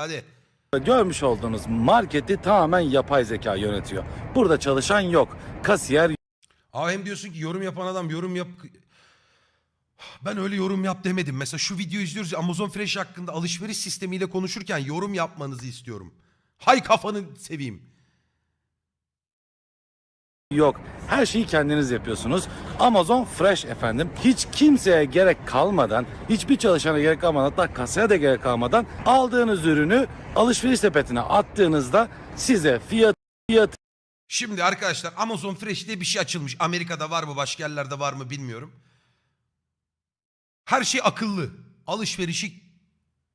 Hadi. Görmüş olduğunuz marketi tamamen yapay zeka yönetiyor. Burada çalışan yok. Kasiyer Aa hem diyorsun ki yorum yapan adam yorum yap... Ben öyle yorum yap demedim. Mesela şu videoyu izliyoruz ya Amazon Fresh hakkında alışveriş sistemiyle konuşurken yorum yapmanızı istiyorum. Hay kafanı seveyim. Yok. Her şeyi kendiniz yapıyorsunuz. Amazon Fresh efendim. Hiç kimseye gerek kalmadan, hiçbir çalışana gerek kalmadan, hatta kasaya da gerek kalmadan aldığınız ürünü alışveriş sepetine attığınızda size fiyat fiyat Şimdi arkadaşlar Amazon Fresh diye bir şey açılmış. Amerika'da var mı başka yerlerde var mı bilmiyorum. Her şey akıllı. Alışverişi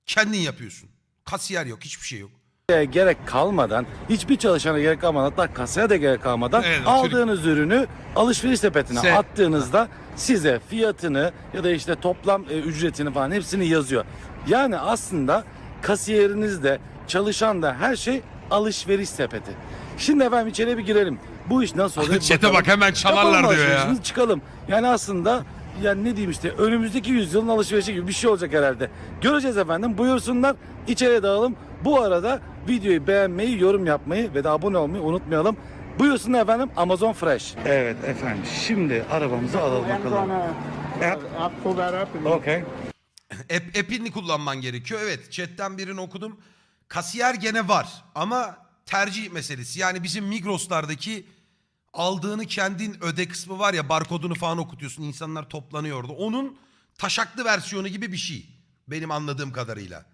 kendin yapıyorsun. Kasiyer yok hiçbir şey yok. Gerek kalmadan, hiçbir çalışana gerek kalmadan, hatta kasaya da gerek kalmadan Evet, aldığınız ürünü alışveriş sepetine Se- attığınızda size fiyatını ya da işte toplam e, ücretini falan hepsini yazıyor. Yani aslında kasiyeriniz de çalışan da her şey alışveriş sepeti. Şimdi efendim içeriye bir girelim. Bu iş nasıl oluyor? Çete bak, hemen çalarlar diyor ya. Çıkalım. Yani aslında yani ne diyeyim işte önümüzdeki yüzyılın alışverişi gibi bir şey olacak herhalde. Göreceğiz efendim. Buyursunlar. İçeriye dağılım. Bu arada videoyu beğenmeyi, yorum yapmayı ve de abone olmayı unutmayalım. Buyursunlar efendim Amazon Fresh. Evet efendim. Şimdi arabamızı alalım bakalım. App. I'll pull that up and Okay. App, app'ini kullanman gerekiyor. Evet chatten birini okudum. Kasiyer gene var ama tercih meselesi. Yani bizim Migros'lardaki aldığını kendin öde kısmı var ya barkodunu falan okutuyorsun. insanlar toplanıyor orada. Onun taşaklı versiyonu gibi bir şey. Benim anladığım kadarıyla.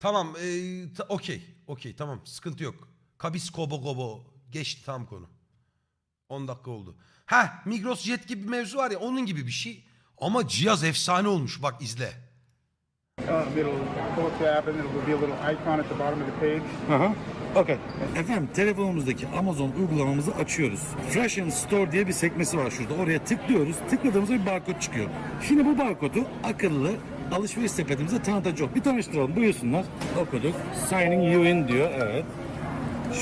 Tamam, eee, ta- okey, okey, tamam, sıkıntı yok. Kabis kobo kobo, geçti tam konu. 10 dakika oldu. Ha, Migros Jet gibi bir mevzu var ya, onun gibi bir şey. Ama cihaz efsane olmuş, bak izle. it'll pull up the app and it'll be a little icon at the bottom of the page. Aha. Okay. Efendim telefonumuzdaki Amazon uygulamamızı açıyoruz. Fresh and Store diye bir sekmesi var şurada. Oraya tıklıyoruz. Tıkladığımızda bir barkod çıkıyor. Şimdi bu barkodu akıllı alışveriş sepetimize tanıtacak. Bir tanıştıralım. Buyursunlar. Okuduk. Signing you in diyor. Evet.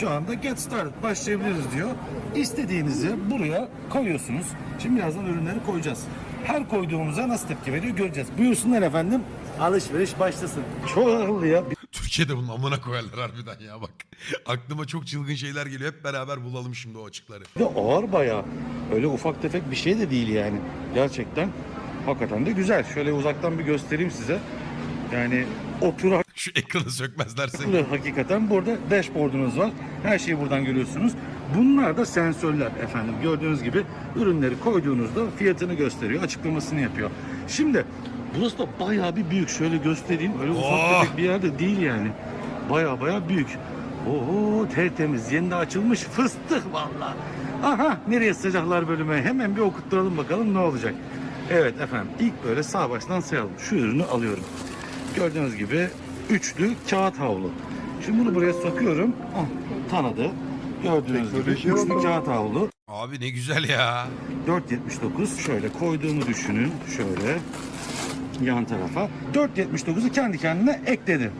Şu anda get started başlayabiliriz diyor. İstediğinizi buraya koyuyorsunuz. Şimdi birazdan ürünleri koyacağız. Her koyduğumuza nasıl tepki veriyor göreceğiz. Buyursunlar efendim. Alışveriş başlasın. Çok akıllı ya. Türkiye'de bunun amına koyarlar harbiden ya bak. Aklıma çok çılgın şeyler geliyor. Hep beraber bulalım şimdi o açıkları. Bir de ağır bayağı. Öyle ufak tefek bir şey de değil yani. Gerçekten hakikaten de güzel. Şöyle uzaktan bir göstereyim size. Yani oturaklı Şu ekranı sökmezlerse. hakikaten burada dashboard'unuz var. Her şeyi buradan görüyorsunuz. Bunlar da sensörler efendim. Gördüğünüz gibi ürünleri koyduğunuzda fiyatını gösteriyor, açıklamasını yapıyor. Şimdi burası da bayağı bir büyük. Şöyle göstereyim. Öyle ufak Oh! tefek bir yerde değil yani. Bayağı bayağı büyük. Oo tertemiz. Yeni de açılmış fıstık vallahi. Aha nereye sıcaklar bölümü. Hemen bir okutturalım bakalım ne olacak. Evet efendim ilk böyle sağ baştan sayalım. Şu ürünü alıyorum. Gördüğünüz gibi üçlü kağıt havlu. Şimdi bunu buraya sokuyorum. Ah, tanıdı. Gördüğünüz gibi üçlü kağıt havlu. Abi ne güzel ya. 4.79 şöyle koyduğumu düşünün. Şöyle yan tarafa. 4.79'u kendi kendine ekledi.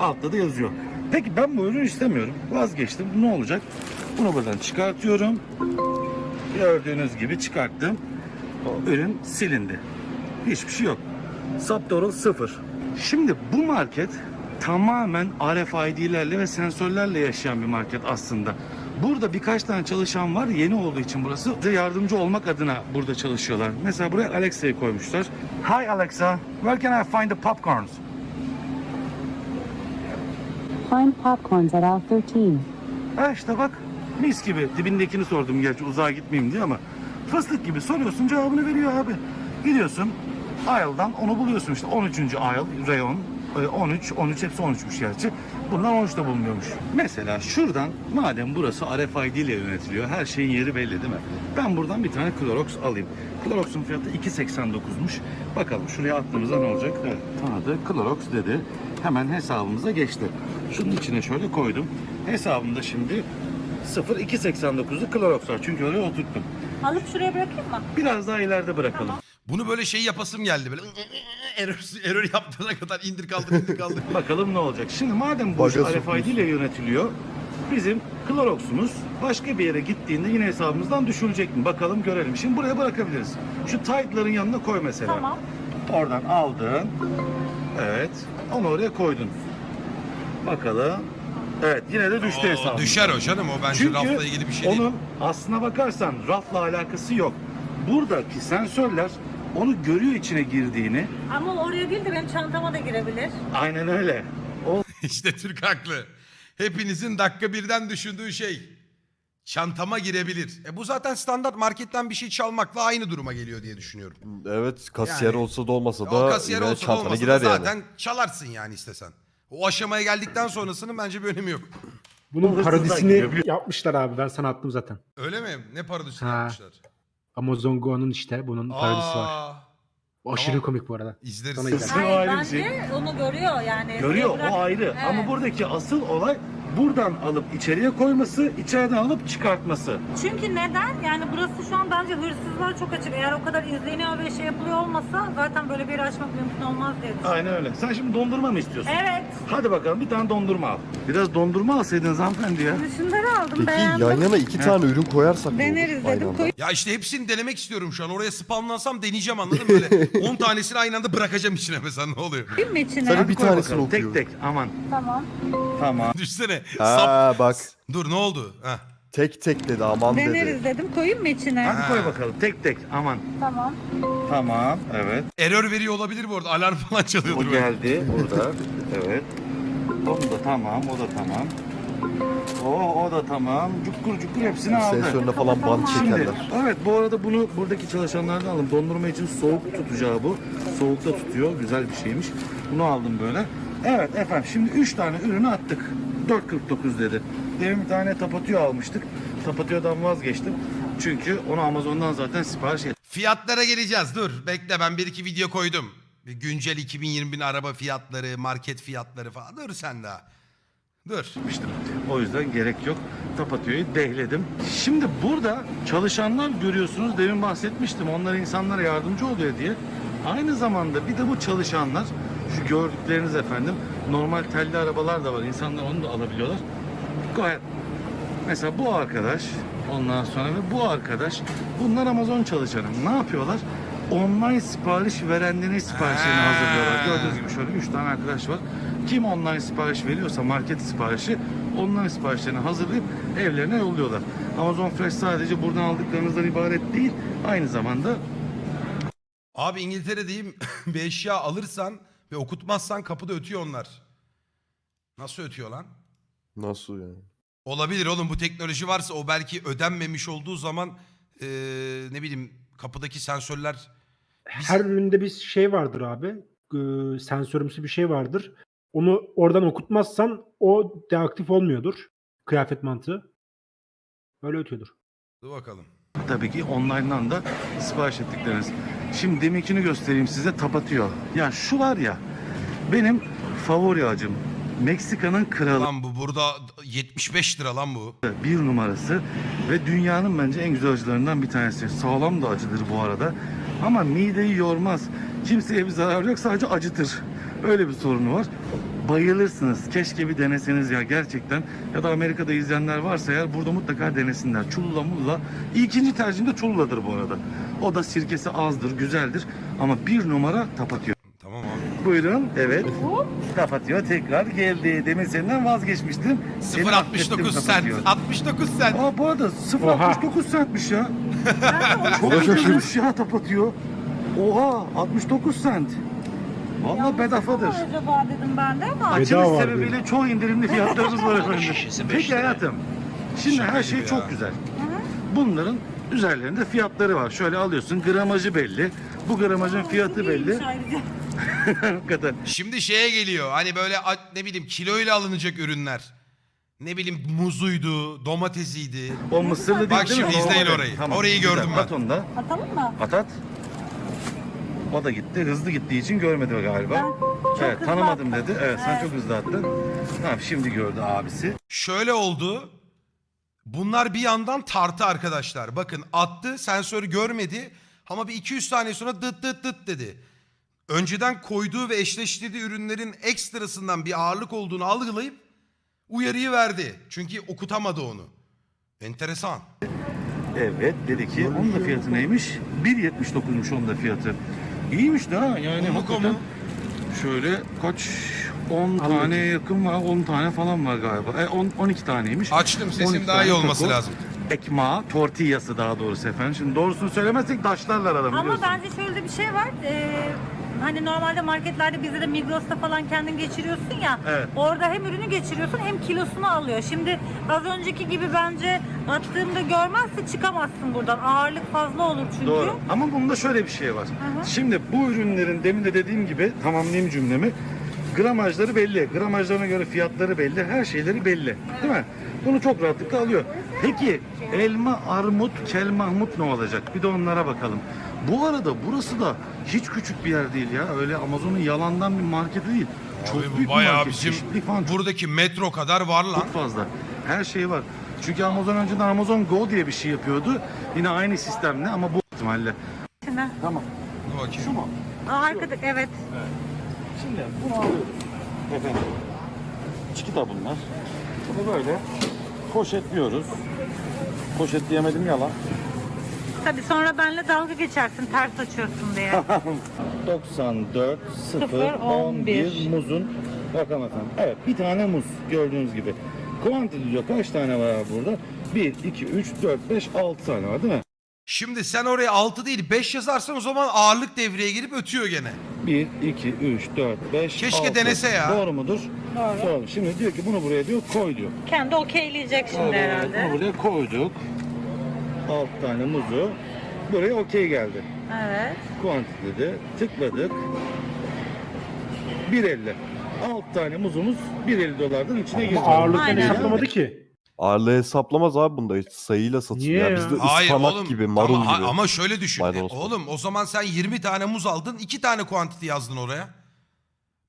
Altta da yazıyor. Peki ben bu ürünü istemiyorum. Vazgeçtim. Ne olacak? Bunu buradan çıkartıyorum. Gördüğünüz gibi çıkarttım. O ürün silindi. Hiçbir şey yok. Subtotal sıfır. Şimdi bu market tamamen RFID'lerle ve sensörlerle yaşayan bir market aslında. Burada birkaç tane çalışan var. Yeni olduğu için burası. Bize yardımcı olmak adına burada çalışıyorlar. Mesela buraya Alexa'yı koymuşlar. Hi Alexa, where can I find the popcorns? Find popcorns at aisle 13. Ha işte bak mis gibi. Dibindekini sordum gerçi uzağa gitmeyeyim diye ama fıstık gibi soruyorsun cevabını veriyor abi. Gidiyorsun aisle'dan onu buluyorsun işte 13. aisle reyon e, 13 13 hepsi 13'müş gerçi. Bunlar 13'te bulunuyormuş. Mesela şuradan madem burası RFID ile yönetiliyor her şeyin yeri belli değil mi? Ben buradan bir tane Clorox alayım. Clorox'un fiyatı 2.89'muş. Bakalım şuraya attığımızda ne olacak? Evet tanıdı Clorox dedi. Hemen hesabımıza geçti. Şunun içine şöyle koydum. Hesabımda şimdi 0.289'lu Clorox var. Çünkü oraya oturttum. Alıp şuraya bırakayım mı? Biraz daha ileride bırakalım. Bunu böyle şey yapasım geldi böyle. Error, error yaptığına kadar indir kaldır indir kaldır. Bakalım ne olacak. Şimdi madem bu iş RFID ile yönetiliyor, bizim Clorox'umuz başka bir yere gittiğinde yine hesabımızdan düşülecek mi? Bakalım görelim. Şimdi buraya bırakabiliriz. Şu Tide'ların yanına koy mesela. Tamam. Oradan aldın. Evet. Onu oraya koydun. Bakalım. Evet yine de düştü O hesabımız. düşer o canım o bence Çünkü rafla ilgili bir şey değil. onun aslına bakarsan rafla alakası yok. Buradaki sensörler onu görüyor içine girdiğini. Ama oraya değil de benim çantama da girebilir. Aynen öyle. O İşte Türk haklı. Hepinizin dakika birden düşündüğü şey. Çantama girebilir. E bu zaten standart marketten bir şey çalmakla aynı duruma geliyor diye düşünüyorum. Evet kasiyer Yani- olsa da olmasa da o kasiyer yine olsa da çantana olmasa girer da yani. zaten çalarsın yani istesen. O aşamaya geldikten sonrasının bence bir önemi yok. Bunun parodisini yapmışlar abi ben sana attım zaten. Öyle mi? Ne parodisini Ha. yapmışlar? Amazon Go'nun işte bunun parodisi var. Aa, O aşırı tamam. komik bu arada. İzleriz. Sana o Hayır ayrı bir şey. bence onu görüyor yani. görüyor Bırak- o ayrı. Evet. Ama buradaki asıl olay buradan alıp içeriye koyması, içeriden alıp çıkartması. Çünkü neden? Yani burası şu an bence hırsızlar çok açık. Eğer o kadar izleniyor ve şey yapılıyor olmasa zaten böyle bir yeri açmak mümkün olmaz diye düşünüyorum. Aynen öyle. Sen şimdi dondurma mı istiyorsun? Evet. Hadi bakalım bir tane dondurma al. Biraz dondurma alsaydınız hanımefendi ya. Şunları aldım Peki beğendim. yan yana iki tane ürün koyarsak ne olur? Deneriz Aynı dedim. anda? Koy- Ya işte hepsini denemek istiyorum şu an. Oraya spamlansam deneyeceğim anladın mı? Böyle 10 tanesini aynı anda bırakacağım içine mesela ne oluyor? Koyayım mı içine? Sen Hadi bir koy tanesini bakalım, okuyorum. Tek tek aman. Tamam. Tamam. Düşsene. Ha bak Dur ne oldu? Heh. tek tek dedi aman Deneriz dedi. dedim. Koyayım mı içine? Hadi koy bakalım tek tek aman. Tamam. Tamam evet. Error veriyor olabilir bu arada. Alarm falan çalıyordur. O böyle. geldi burada. Evet. O da tamam, o da tamam. O, o da tamam. Cukkur cukkur hepsini aldı. Sensörüne falan bant Şimdi, çekerler. evet bu arada bunu buradaki çalışanlardan aldım. Dondurma için soğuk tutacağı bu. Soğukta tutuyor. Güzel bir şeymiş. Bunu aldım böyle. Evet efendim şimdi 3 tane ürünü attık. 4.49 dedi. Demin bir tane tapatıyor almıştık. Tapatıyordan vazgeçtim. Çünkü onu Amazon'dan zaten sipariş ettim. Fiyatlara geleceğiz. Dur bekle ben bir iki video koydum. Bir güncel 2020'nin araba fiyatları, market fiyatları falan. Dur sen daha. Dur. O yüzden gerek yok. Tapatıyor'yu dehledim. Şimdi burada çalışanlar görüyorsunuz. Demin bahsetmiştim. Onlar insanlara yardımcı oluyor diye. Aynı zamanda bir de bu çalışanlar şu gördükleriniz efendim normal telli arabalar da var. İnsanlar onu da alabiliyorlar. Gayet Mesela bu arkadaş ondan sonra ve bu arkadaş bunlar Amazon çalışanı. Ne yapıyorlar? Online sipariş verenlerin siparişlerini Ha. hazırlıyorlar. Gördüğünüz gibi şöyle 3 tane arkadaş var. Kim online sipariş veriyorsa market siparişi online siparişlerini hazırlayıp evlerine yolluyorlar. Amazon Fresh sadece buradan aldıklarınızdan ibaret değil. Aynı zamanda Abi İngiltere'deyim. bir eşya alırsan ve okutmazsan kapıda ötüyor onlar. Nasıl ötüyor lan? Nasıl yani? Olabilir oğlum bu teknoloji varsa o belki ödenmemiş olduğu zaman eee, ne bileyim kapıdaki sensörler Her üründe bir şey vardır abi. Ee, sensörümsü bir şey vardır. Onu oradan okutmazsan o deaktif olmuyordur. Kıyafet mantığı. Öyle ötüyordur. Dur bakalım. tabii ki online'dan da sipariş ettikleriniz. Şimdi deminkini göstereyim size tapatıyor. Ya şu var ya benim favori acım. Meksika'nın kralı. Lan bu burada 75 lira lan bu. bir numarası ve dünyanın bence en güzel acılarından bir tanesi. Sağlam da acıdır bu arada. Ama mideyi yormaz. Kimseye bir zarar yok sadece acıtır. Öyle bir sorunu var. Bayılırsınız. Keşke bir deneseniz ya gerçekten. Ya da Amerika'da izleyenler varsa eğer burada mutlaka denesinler. Çulla mulla. İkinci tercihim de çulladır bu arada. O da sirkesi azdır, güzeldir. Ama bir numara tapatıyor. Tamam abi. Buyurun. Evet. Tapatıyor tekrar geldi. Demin senden vazgeçmiştim. Seni affettim 0.69 sent. Tapatıyor. 69 sent. Aa bu arada 0.69 centmiş ya. Çok da şaşırmış. ucuzmuş ya tapatıyor. Oha 69 cent. Vallahi Yalnız bedafadır. ne var acaba dedim ben de ama. Bedava Açılış var sebebiyle çoğu indirimli fiyatlarımız var efendim. Peki hayatım. Şimdi her şey çok ya. güzel. Bunların üzerlerinde fiyatları var. Şöyle alıyorsun gramajı belli. Bu gramajın fiyatı belli. İyiymiş ayrıca. Hakikaten. Şimdi şeye geliyor. Hani böyle a- ne bileyim kiloyla alınacak ürünler. Ne bileyim muzuydu, domatesiydi. O mısırlı değil Bak değil mi? şimdi izleyin Normal. orayı. Orayı güzel. gördüm ben. At onu da. Atalım mı? At at. O da gitti. Hızlı gittiği için görmedi galiba. Ben çok evet hızlı tanımadım attım. dedi. Evet sen Evet. çok hızlı attın. Tamam şimdi gördü abisi. Şöyle oldu. Bunlar bir yandan tartı arkadaşlar. Bakın attı, sensörü görmedi. Ama bir 200 saniye sonra dıt dıt dıt dedi. Önceden koyduğu ve eşleştirdiği ürünlerin ekstrasından bir ağırlık olduğunu algılayıp uyarıyı verdi. Çünkü okutamadı onu. Enteresan. Evet dedi ki onun da fiyatı neymiş? 1.79'muş onun da fiyatı. İyiymiş de ha yani Pamuk hakikaten. Şöyle kaç 10 taneye yakın var 10 tane falan var galiba. E, 10, 12 taneymiş. Açtım sesim 12 daha iyi tane olması kakao. lazım. Ekma, tortillası daha doğrusu efendim. Şimdi doğrusunu söylemezsek taşlarlar adamı Ama biliyorsun. bence şöyle bir şey var. Ee, hani normalde marketlerde bizde de Migros'ta falan kendin geçiriyorsun ya. Evet. Orada hem ürünü geçiriyorsun hem kilosunu alıyor. Şimdi az önceki gibi bence attığında görmezse çıkamazsın buradan. Ağırlık fazla olur çünkü. Doğru. Ama bunda şöyle bir şey var. hı. Şimdi bu ürünlerin demin de dediğim gibi tamamlayayım cümlemi. Gramajları belli. Gramajlarına göre fiyatları belli. Her şeyleri belli. Değil mi? Bunu çok rahatlıkla alıyor. Peki elma, armut, kel mahmut ne olacak? Bir de onlara bakalım. Bu arada burası da hiç küçük bir yer değil ya. Öyle Amazon'un yalandan bir marketi değil. Çok Abi büyük bu bir bayağı market. bizim Çeşitlilik falan çok buradaki metro kadar var lan. çok fazla. Her şey var. Çünkü Amazon önceden Amazon Go diye bir şey yapıyordu. Yine aynı sistemle ama bu ihtimalle. Şimdi. Tamam. Dur bakayım. Şu mu? Aa, arkada evet. Şimdi bunu alıyoruz. Efendim. Çikita bunlar. Bunu böyle poşetliyoruz. Poşetleyemedim yalan. Tabii sonra benle dalga geçersin ters açıyorsun diye. 94 0 Sıfır, on 11 bir. muzun rakam efendim. Evet bir tane muz gördüğünüz gibi. Quantity diyor kaç tane var burada? 1, 2, 3, 4, 5, 6 tane var değil mi? Şimdi sen oraya 6 değil 5 yazarsan o zaman ağırlık devreye girip ötüyor gene. 1, 2, 3, 4, 5, Keşke denese ya. Doğru mudur? Doğru. Doğru. Şimdi diyor ki bunu buraya diyor koy diyor. Kendi okeyleyecek şimdi Bunu herhalde. buraya koyduk. 6 tane muzu. Buraya okey geldi. Evet. Quantity dedi. Tıkladık. 1.50. 6 tane muzumuz 1.50 dolardan içine girdi. Ama ağırlıktan Aynen. hesaplamadı ki. Ağırlığı hesaplamaz abi bunda. Sayıyla satılıyor. Niye Ya ya? Bizde Hayır ıspanak oğlum. gibi, marul ama, gibi. ama şöyle düşün. Maydanoz E, oğlum o zaman sen 20 tane muz aldın 2 tane kuantiti yazdın oraya.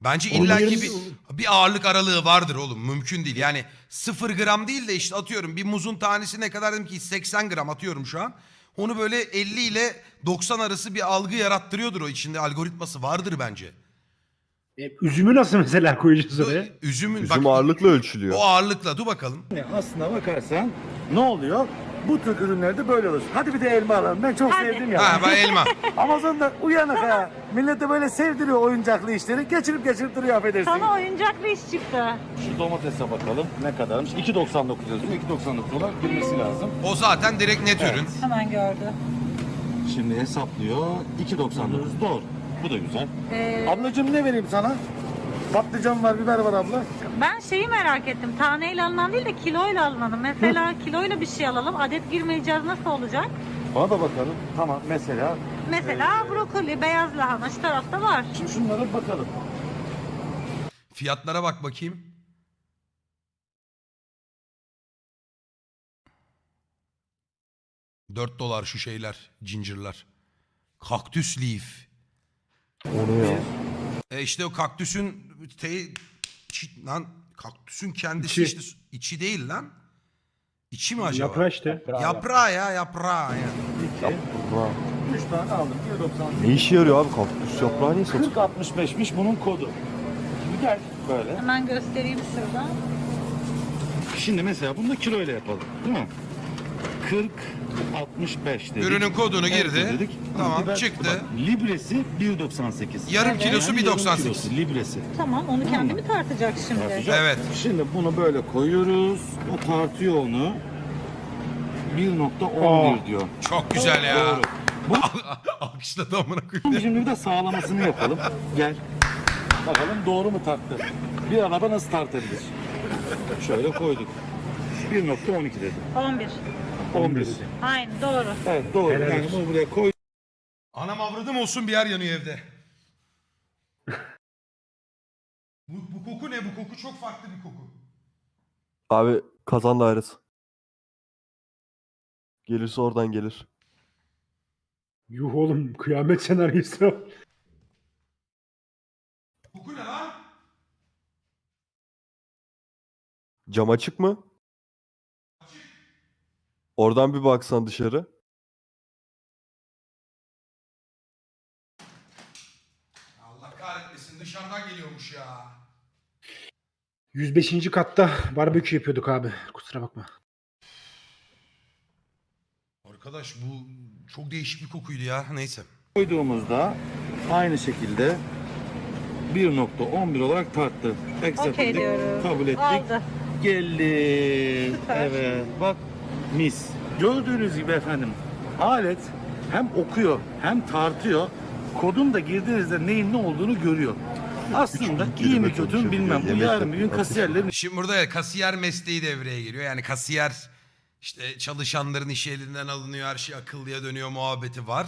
Bence Onun illaki bir, bir ağırlık aralığı vardır oğlum. Mümkün değil. Yani 0 gram değil de işte atıyorum bir muzun tanesi ne kadar dedim ki 80 gram atıyorum şu an. Onu böyle 50 ile 90 arası bir algı yarattırıyordur o içinde algoritması vardır bence. E, üzümü nasıl mesela koyacağız oraya? Üzümün Üzüm bak, ağırlıkla ölçülüyor. O ağırlıkla dur bakalım. Yani aslına bakarsan ne oluyor? Bu tür ürünlerde böyle olur. Hadi bir de elma alalım. Ben çok Hadi. sevdim ya. Ha ben elma. Amazon'da uyanık ha. Millet de böyle sevdiriyor oyuncaklı işleri. Geçirip geçirip duruyor affedersin. Sana oyuncaklı iş çıktı. Şu domatese bakalım ne kadarmış. 2.99 yazıyor. 2.99 dolar girmesi lazım. O zaten direkt net ürün. Hemen gördü. Şimdi hesaplıyor. 2.99 doğru. Bu da güzel. Ee, Ablacığım ne vereyim sana? Patlıcan var, biber var abla. ben şeyi merak ettim. Taneyle alınan değil de kiloyla alınan. Mesela kiloyla bir şey alalım. Adet girmeyeceğiz nasıl olacak? Ona da bakalım. Tamam mesela. Mesela brokoli, beyaz lahana şu tarafta var. Şimdi şunlara bir bakalım. Fiyatlara bak bakayım. Dört dolar şu şeyler, ginger''lar. Kaktüs leaf. O ne ya? E işte o kaktüsün te, çi- lan kaktüsün kendisi İçi. işte içi değil lan. İçi mi acaba? Yaprağı işte. Yaprağı ya yaprağı ya. 2, 3 tane aldım. 1.98. Ne işe yarıyor abi kaktüs yaprağı niye satıyor? 40.65'miş bunun kodu. Şimdi gel böyle. Hemen göstereyim şurada. Şimdi mesela bunu da kilo ile yapalım. Değil mi? 40 65 dedik. Ürünün kodunu Evet girdi. dedik. Tamam, Biber- çıktı. Bak, libresi 1.98. Yarım Evet. kilosu Yani bir yarım 98. kilosu, libresi. Tamam onu kendi mi tartacak şimdi? Tartacak. Evet. Şimdi bunu böyle koyuyoruz. O tartıyor onu. 1.11 Aa. diyor. Çok güzel ya. Doğru. Bu Alkışladı amına koyayım. Şimdi bir de sağlamasını yapalım. Gel. Bakalım doğru mu tarttı? Bir araba nasıl tartabilir? Şöyle koyduk. 1.12 dedi. 11. 11. Aynen doğru. Evet doğru. Helal Yani olsun. bunu buraya koy. Anam avradım olsun bir yer yanıyor evde. bu, bu koku ne? Bu koku çok farklı bir koku. Abi kazan dairesi. Gelirse oradan gelir. Yuh oğlum kıyamet senaryosu. Koku ne lan? Cam açık mı? Oradan bir baksan dışarı. Allah kahretmesin dışarıdan geliyormuş ya. 105. katta barbekü yapıyorduk abi. Kusura bakma. Arkadaş bu çok değişik bir kokuydu ya. Neyse. Koyduğumuzda aynı şekilde 1.11 olarak tarttı. Accept Okey dedik, diyoruz. Kabul ettik. Aldı. Geldi. Süper. Evet. Bak mis. Gördüğünüz gibi efendim alet hem okuyor hem tartıyor. Kodun da girdiğinizde neyin ne olduğunu görüyor. Aslında iyi mi kötü mü bilmem. Bu yarın bir gün kasiyerlerin Şimdi burada kasiyer mesleği devreye giriyor. Yani kasiyer işte çalışanların işi elinden alınıyor. Her şey akıllıya dönüyor muhabbeti var.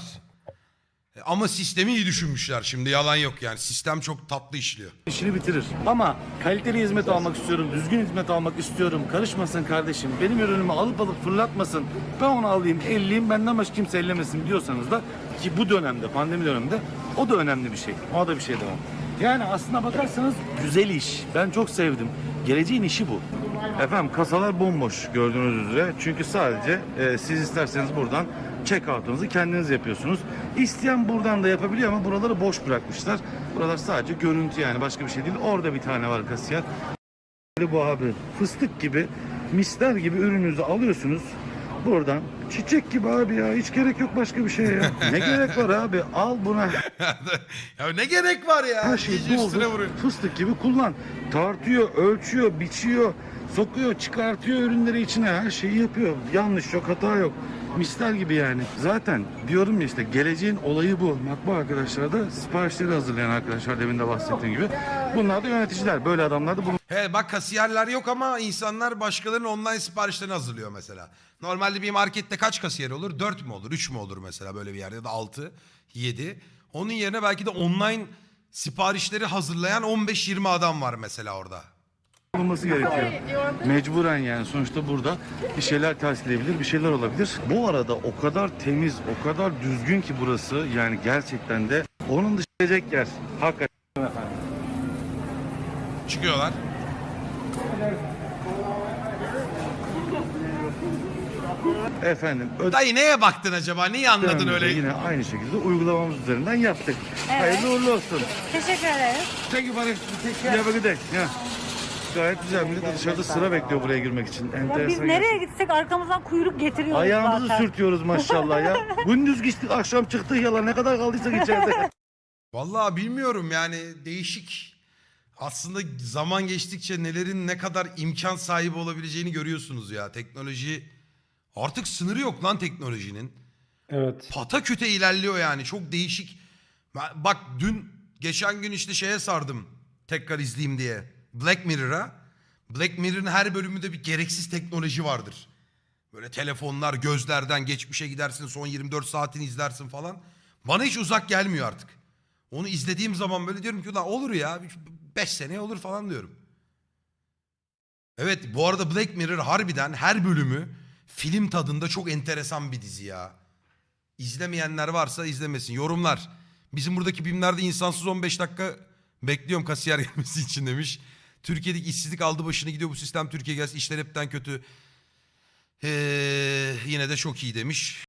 E, Ama sistemi iyi düşünmüşler şimdi yalan yok yani. Sistem çok tatlı işliyor. işini bitirir. Ama kaliteli hizmet almak istiyorum, düzgün hizmet almak istiyorum. Karışmasın kardeşim. Benim ürünümü alıp alıp fırlatmasın. Ben onu alayım, elleyeyim, benden başka kimse ellemesin diyorsanız da ki bu dönemde, pandemi döneminde o da önemli bir şey. O da bir şey devam. Yani aslına bakarsanız güzel iş. Ben çok sevdim. Geleceğin işi bu. Efendim kasalar bomboş gördüğünüz üzere. Çünkü sadece e, siz isterseniz buradan check-out'unuzu kendiniz yapıyorsunuz. İsteyen buradan da yapabiliyor ama buraları boş bırakmışlar. Buralar sadece görüntü yani başka bir şey değil. Orada bir tane var kasiyer. Bu abi fıstık gibi misler gibi ürününüzü alıyorsunuz. Buradan çiçek gibi abi ya hiç gerek yok başka bir şeye ya. Ne gerek var abi al buna ya ne gerek var ya? her şeyi İyice üstüne doldur vuruyor. fıstık gibi kullan. Tartıyor, ölçüyor, biçiyor, sokuyor, çıkartıyor ürünleri içine her şeyi yapıyor. Yanlış yok, hata yok. Misler gibi yani. Zaten diyorum ya işte geleceğin olayı bu. Bak bu arkadaşlar da siparişleri hazırlayan arkadaşlar demin de bahsettiğim gibi. Bunlar da yöneticiler. Böyle adamlar da He bak kasiyerler yok ama insanlar başkalarının online siparişlerini hazırlıyor mesela. Normalde bir markette kaç kasiyer olur? 4 mü olur? 3 mü olur mesela böyle bir yerde ya da 6, 7. Onun yerine belki de online siparişleri hazırlayan 15-20 adam var mesela orada. Bulunması gerekiyor. Mecburen yani sonuçta burada bir şeyler ters gidebilir, bir şeyler olabilir. Bu arada o kadar temiz, o kadar düzgün ki burası yani gerçekten de onun dışı gelecek yer. Hakikaten efendim. Çıkıyorlar. Efendim Dayı neye baktın acaba? Niye anladın öyle? Yine aynı şekilde uygulamamız üzerinden yaptık. Evet. Hayırlı uğurlu olsun. Teşekkür ederiz. Thank you buddy. You have a good day. Yeah. Gayet güzel. Millet de dışarıda sıra bekliyor buraya girmek için. Ya Enteresan. biz nereye gitsek arkamızdan kuyruk getiriyoruz Ayağımızı zaten. sürtüyoruz maşallah ya. Gündüz geçtik, akşam çıktık yalan ne kadar kaldıysak içeride. Vallahi bilmiyorum yani değişik. Aslında zaman geçtikçe nelerin ne kadar imkan sahibi olabileceğini görüyorsunuz ya. Teknoloji artık sınırı yok lan teknolojinin. Evet. Pataküte ilerliyor yani çok değişik. Ben- Bak dün geçen gün işte şeye sardım tekrar izleyeyim diye. Black Mirror'a. Black Mirror'ın her bölümünde bir gereksiz teknoloji vardır. Böyle telefonlar gözlerden geçmişe gidersin son 24 saatini izlersin falan. Bana hiç uzak gelmiyor artık. Onu izlediğim zaman böyle diyorum ki ulan olur ya 5 sene olur falan diyorum. Evet bu arada Black Mirror harbiden her bölümü film tadında çok enteresan bir dizi ya. İzlemeyenler varsa izlemesin. Yorumlar. Bizim buradaki BİM'lerde insansız 15 dakika bekliyorum kasiyer gelmesi için demiş. Türkiye'deki işsizlik aldı başını gidiyor bu sistem Türkiye gelsin işler hepten kötü. Ee, yine de çok iyi demiş.